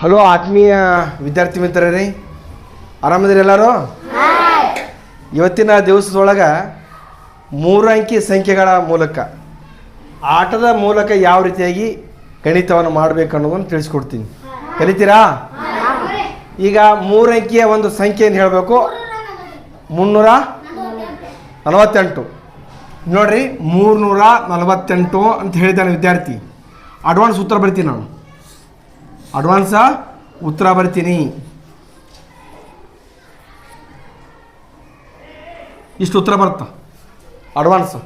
Hello ಆತ್ಮೀಯ ವಿದ್ಯಾರ್ಥಿ ಮಿತ್ರರೇ ಆರಾಮದಿರಿ ಎಲ್ಲರೂ? ಇವತ್ತಿನ ದಿವಸದೊಳಗೆ ಮೂರು ಅಂಕಿ ಸಂಖ್ಯೆಗಳ ಮೂಲಕ, ಆಟದ ಮೂಲಕ ಯಾವ ರೀತಿಯಾಗಿ ಗಣಿತವನ್ನು ಮಾಡಬೇಕು ಅನ್ನೋದನ್ನು ತಿಳಿಸ್ಕೊಡ್ತೀನಿ. ಕಲಿತೀರಾ? ಈಗ ಮೂರು ಅಂಕಿಯ ಒಂದು ಸಂಖ್ಯೆಯನ್ನು ಹೇಳಬೇಕು. ಮುನ್ನೂರ ನಲವತ್ತೆಂಟು. ನೋಡ್ರಿ, ಮೂರ್ನೂರ ನಲವತ್ತೆಂಟು ಅಂತ ಹೇಳಿದ್ದಾನೆ ವಿದ್ಯಾರ್ಥಿ. ಅಡ್ವಾನ್ಸ್ ಉತ್ತರ ಬರ್ತೀನಿ ನಾನು. ಅಡ್ವಾನ್ಸ ಉತ್ತರ ಬರ್ತೀನಿ. ಇಷ್ಟು ಉತ್ತರ ಬರುತ್ತಾ? ಅಡ್ವಾನ್ಸ್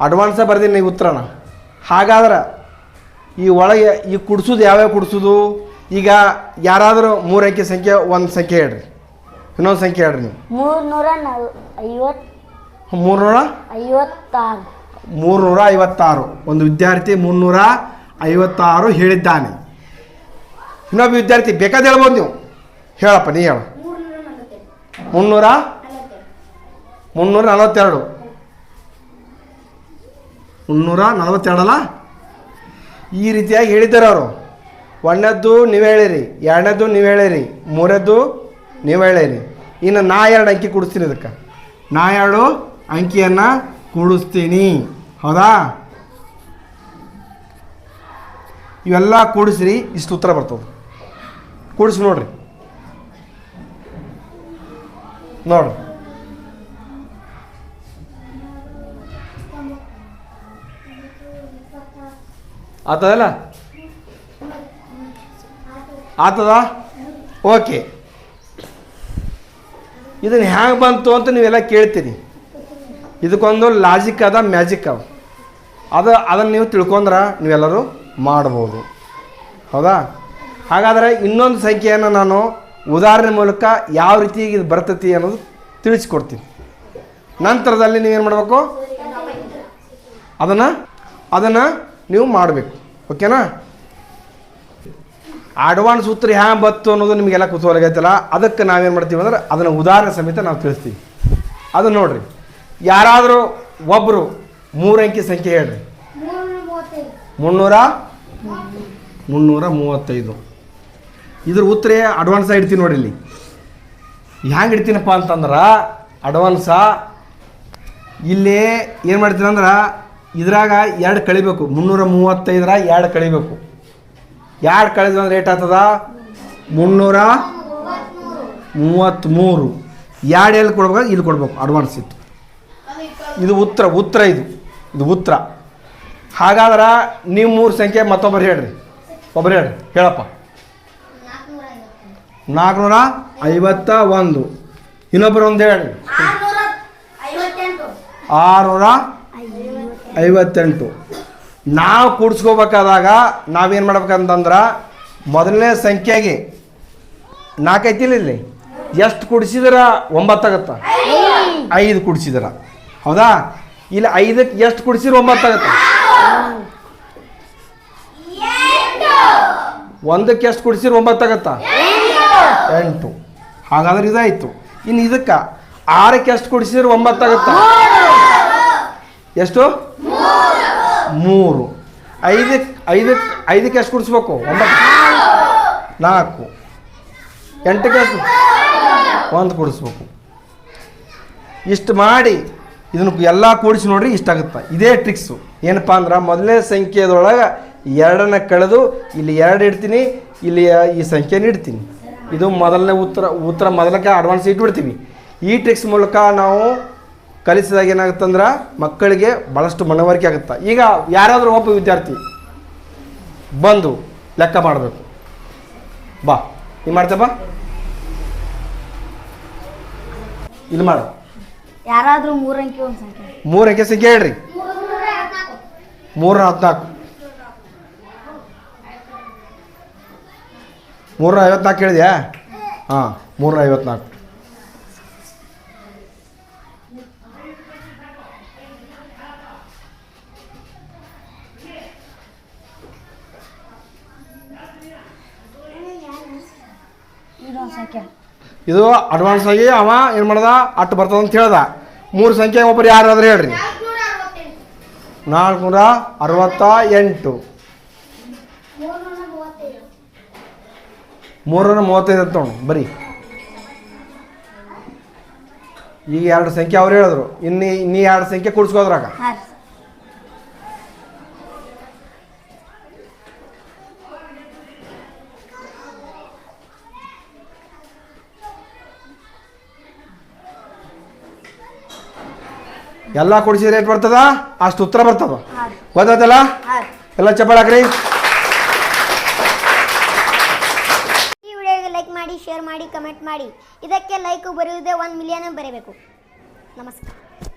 ಅಡ್ವಾನ್ಸ ಬರ್ದೀನಿ ನೀವು ಉತ್ತರನ. ಹಾಗಾದ್ರೆ ಈ ಒಳಗೆ ಈ ಕುಡ್ಸೋದು ಯಾವ್ಯಾವ ಕುಡ್ಸೋದು? ಈಗ ಯಾರಾದರೂ ಮೂರು ಅಂಕೆ ಸಂಖ್ಯೆ ಒಂದು ಸಂಖ್ಯೆ ಹೇಳ್ರಿ. ಇನ್ನೊಂದು ಸಂಖ್ಯೆ ಹೇಳ್ರಿ ನೀವು. ಮೂರ್ನೂರ ಮೂರ್ನೂರ? ಐವತ್ತಾರು. ಮೂರ್ನೂರ ಐವತ್ತಾರು. ಒಂದು ವಿದ್ಯಾರ್ಥಿ ಮುನ್ನೂರ ಐವತ್ತಾರು ಹೇಳಿದ್ದಾನೆ. ಇನ್ನೊಬ್ಬ ವಿದ್ಯಾರ್ಥಿ ಬೇಕಾದ ಹೇಳ್ಬೋದು ನೀವು. ಹೇಳಪ್ಪ, ನೀ ಹೇಳು. ಮುನ್ನೂರ ಮುನ್ನೂರ ನಲವತ್ತೆರಡು. ಮುನ್ನೂರ ನಲವತ್ತೆರಡಲ್ಲ? ಈ ರೀತಿಯಾಗಿ ಹೇಳಿದ್ದಾರೆ ಅವರು. ಒಂದನೇದ್ದು ನೀವು ಹೇಳಿರಿ, ಎರಡನೇದ್ದು ನೀವು ಹೇಳಿರಿ ಮೂರದ್ದು ನೀವು ಹೇಳಿರಿ. ಇನ್ನು ನಾ ಎರಡು ಅಂಕಿ ಕೊಡಿಸ್ತೀನಿ ಇದಕ್ಕೆ. ನಾ ಎರಡು ಅಂಕಿಯನ್ನು ಕೂಡಿಸ್ತೀನಿ. ಹೌದಾ? ಇವೆಲ್ಲ ಕೂಡಿಸ್ರಿ, ಇಷ್ಟು ಉತ್ತರ ಬರ್ತದೆ. ಕೂಡಿಸಿ ನೋಡ್ರಿ. ನೋಡ್ರಿ ಆತದಲ್ಲ? ಆತದ? ಓಕೆ. ಇದನ್ನು ಹ್ಯಾಂಗೆ ಬಂತು ಅಂತ ನೀವೆಲ್ಲ ಕೇಳ್ತೀರಿ. ಇದಕ್ಕೊಂದು ಲಾಜಿಕ್ ಅದ ಮ್ಯಾಜಿಕ್ ಅದ ಅದು ಅದನ್ನು ನೀವು ತಿಳ್ಕೊಂಡ್ರೆ ನೀವೆಲ್ಲರೂ ಮಾಡ್ಬೋದು. ಹೌದಾ? ಹಾಗಾದರೆ ಇನ್ನೊಂದು ಸಂಖ್ಯೆಯನ್ನು ನಾನು ಉದಾಹರಣೆ ಮೂಲಕ ಯಾವ ರೀತಿಯಾಗಿ ಇದು ಬರ್ತತಿ ಅನ್ನೋದು ತಿಳಿಸ್ಕೊಡ್ತೀನಿ. ನಂತರದಲ್ಲಿ ನೀವೇನು ಮಾಡಬೇಕು? ಅದನ್ನು ಅದನ್ನು ನೀವು ಮಾಡಬೇಕು. ಓಕೆನಾ? ಅಡ್ವಾನ್ಸ್ ಉತ್ತರ ಹ್ಯಾಂಗೆ ಬತ್ತು ಅನ್ನೋದು ನಿಮಗೆಲ್ಲ ಕುತೂಹಲ ಆಗೈತಲ್ಲ ಅದಕ್ಕೆ ನಾವೇನು ಮಾಡ್ತೀವಿ ಅಂದ್ರೆ ಅದನ್ನು ಉದಾಹರಣೆ ಸಮೇತ ನಾವು ತಿಳಿಸ್ತೀವಿ. ಅದನ್ನು ನೋಡಿರಿ ಯಾರಾದರೂ ಒಬ್ಬರು ಮೂರು ಅಂಕಿ ಸಂಖ್ಯೆ ಹೇಳ್ರಿ. ಮುನ್ನೂರ ಮುನ್ನೂರ ಮೂವತ್ತೈದು. ಇದ್ರ ಉತ್ತರ ಅಡ್ವಾನ್ಸ ಇಡ್ತೀನಿ ನೋಡಿ ಇಲ್ಲಿ. ಹ್ಯಾಂಗೆ ಇಡ್ತೀನಪ್ಪ ಅಂತಂದ್ರೆ ಅಡ್ವಾನ್ಸ ಇಲ್ಲಿ ಏನು ಮಾಡ್ತೀನಿ ಅಂದ್ರೆ, ಇದ್ರಾಗ ಎರಡು ಕಳಿಬೇಕು. ಮುನ್ನೂರ ಮೂವತ್ತೈದರ ಎರಡು ಕಳಿಬೇಕು. ಎರಡು ಕಳೆದ ರೇಟ್ ಆಗ್ತದ? ಮುನ್ನೂರ ಮೂವತ್ತ್ಮೂರು ಎರಡು ಎಲ್ಲಿ ಕೊಡ್ಬೇಕು ಇಲ್ಲಿ ಕೊಡ್ಬೇಕು ಅಡ್ವಾನ್ಸ್ ಇತ್ತು. ಇದು ಉತ್ತರ ಉತ್ತರ ಇದು. ಇದು ಉತ್ತರ. ಹಾಗಾದ್ರೆ ನೀವು ಮೂರು ಸಂಖ್ಯೆ ಮತ್ತೊಬ್ಬರು ಹೇಳ್ರಿ. ಒಬ್ಬರು ಹೇಳ್ರಿ. ಹೇಳಪ್ಪ. ನಾಲ್ಕುನೂರ ಐವತ್ತ ಒಂದು. ಇನ್ನೊಬ್ಬರು ಒಂದು ಹೇಳಿ. ಆರುನೂರ ಐವತ್ತೆಂಟು. ನಾವು ಕೂಡಿಸ್ಕೋಬೇಕಾದಾಗ ನಾವೇನು ಮಾಡ್ಬೇಕಂತಂದ್ರೆ ಮೊದಲನೇ ಸಂಖ್ಯೆಗೆ ನಾಲ್ಕೈತಿಲ್ಲ ಇಲ್ಲಿ? ಎಷ್ಟು ಕುಡಿಸಿದ್ರ? ಒಂಬತ್ತಾಗತ್ತ ಐದು ಕುಡಿಸಿದ್ರ. ಹೌದಾ? ಇಲ್ಲಿ ಐದಕ್ಕೆ ಎಷ್ಟು ಕುಡಿಸಿದ್ರೆ ಒಂಬತ್ತಾಗತ್ತ ಒಂದಕ್ಕೆ ಎಷ್ಟು ಕುಡಿಸಿದ್ರೆ ಒಂಬತ್ತಾಗತ್ತ ಎಂಟು. ಹಾಗಾದ್ರೆ ಇದಾಯ್ತು. ಇನ್ನು ಇದಕ್ಕೆ ಆರಕ್ಕೆ ಎಷ್ಟು ಕೊಡಿಸಿದ್ರೆ ಒಂಬತ್ತಾಗುತ್ತೆ ಎಷ್ಟು? ಮೂರು. ಐದಕ್ಕೆ ಐದಕ್ಕೆ ಐದಕ್ಕೆ ಎಷ್ಟು ಕೊಡಿಸ್ಬೇಕು? ಒಂಬತ್ತು. ನಾಲ್ಕು. ಎಂಟಕ್ಕೆ ಎಷ್ಟು? ಒಂದು ಕೊಡಿಸ್ಬೇಕು. ಇಷ್ಟು ಮಾಡಿ ಇದನ್ನು ಎಲ್ಲ ಕೂಡಿಸಿ ನೋಡ್ರಿ ಇಷ್ಟಾಗುತ್ತೆ ಇದೇ ಟ್ರಿಕ್ಸು ಏನಪ್ಪ ಅಂದ್ರೆ ಮೊದಲನೇ ಸಂಖ್ಯೆದೊಳಗೆ ಎರಡನ್ನ ಕಳೆದು ಇಲ್ಲಿ ಎರಡು ಇಡ್ತೀನಿ, ಇಲ್ಲಿ ಈ ಸಂಖ್ಯೆನ ಇಡ್ತೀನಿ. ಇದು ಮೊದಲನೇ ಉತ್ತರ ಉತ್ತರ ಮೊದಲಕ್ಕೆ ಅಡ್ವಾನ್ಸ್ ಇಟ್ಬಿಡ್ತೀವಿ. ಈ ಟ್ರಿಕ್ಸ್ ಮೂಲಕ ನಾವು ಕಲಿಸಿದಾಗ ಏನಾಗುತ್ತಂದ್ರೆ ಮಕ್ಕಳಿಗೆ ಭಾಳಷ್ಟು ಮನವರಿಕೆ ಆಗುತ್ತೆ. ಈಗ ಯಾರಾದರೂ ಒಬ್ಬ ವಿದ್ಯಾರ್ಥಿ ಬಂದು ಲೆಕ್ಕ ಮಾಡಬೇಕು. ಬಾ ಏನು ಮಾಡ್ತೇ ಬಾ. ಇಲ್ಲಿ ಮಾಡು. ಯಾರಾದರೂ ಮೂರಂಕಿ ಒಂದು ಸಂಖ್ಯೆ. ಮೂರು ಅಂಕೆ ಸಂಖ್ಯೆ ಹೇಳ್ರಿ. ಮೂರ ಹದಿನಾಲ್ಕು. ಮೂರ ಐವತ್ನಾಲ್ಕು ಹೇಳಿದ್ಯಾ ಹಾಂ ಮೂರ ಐವತ್ನಾಲ್ಕು ಇದು ಅಡ್ವಾನ್ಸ್ ಆಗಿ ಅವ ಏನು ಮಾಡ್ದ? ಅಟ್ಟು ಬರ್ತದ ಅಂತ ಹೇಳ್ದ. ಮೂರು ಸಂಖ್ಯೆ ಒಬ್ಬರು ಯಾರಾದ್ರೂ ಹೇಳ್ರಿ. ನಾಲ್ಕುನೂರ ಅರವತ್ತ ಎಂಟು. ಮೂರರ ಮೂವತ್ತೈದು ಅಂತ ನೋಡು ಬರೀ. ಈಗ ಎರಡು ಸಂಖ್ಯೆ ಅವ್ರು ಹೇಳಿದ್ರು. ಇನ್ನಿ ಇನ್ನಿ ಎರಡು ಸಂಖ್ಯೆ ಕೂಡಿಸ್ಕೋದ್ರಾಗ ಎಲ್ಲ ಕೊಡಿಸಿದ್ರೆ ರೇಟ್ ಬರ್ತದ? ಅಷ್ಟು ಉತ್ತರ ಬರ್ತದ? ಗೊತ್ತಾಯ್ತಲ್ಲ? ಎಲ್ಲ ಚಪ್ಪಾಳೆ ಹಾಕ್ರಿ ಈ ವಿಡಿಯೋಗೆ ಲೈಕ್ ಮಾಡಿ ಕಮೆಂಟ್ ಮಾಡಿ. ಇದಕ್ಕೆ ಲೈಕ್ ಬರೆಯುವುದೇ ಒಂದು ಮಿಲಿಯನ್ ಬರೀಬೇಕು. ನಮಸ್ಕಾರ.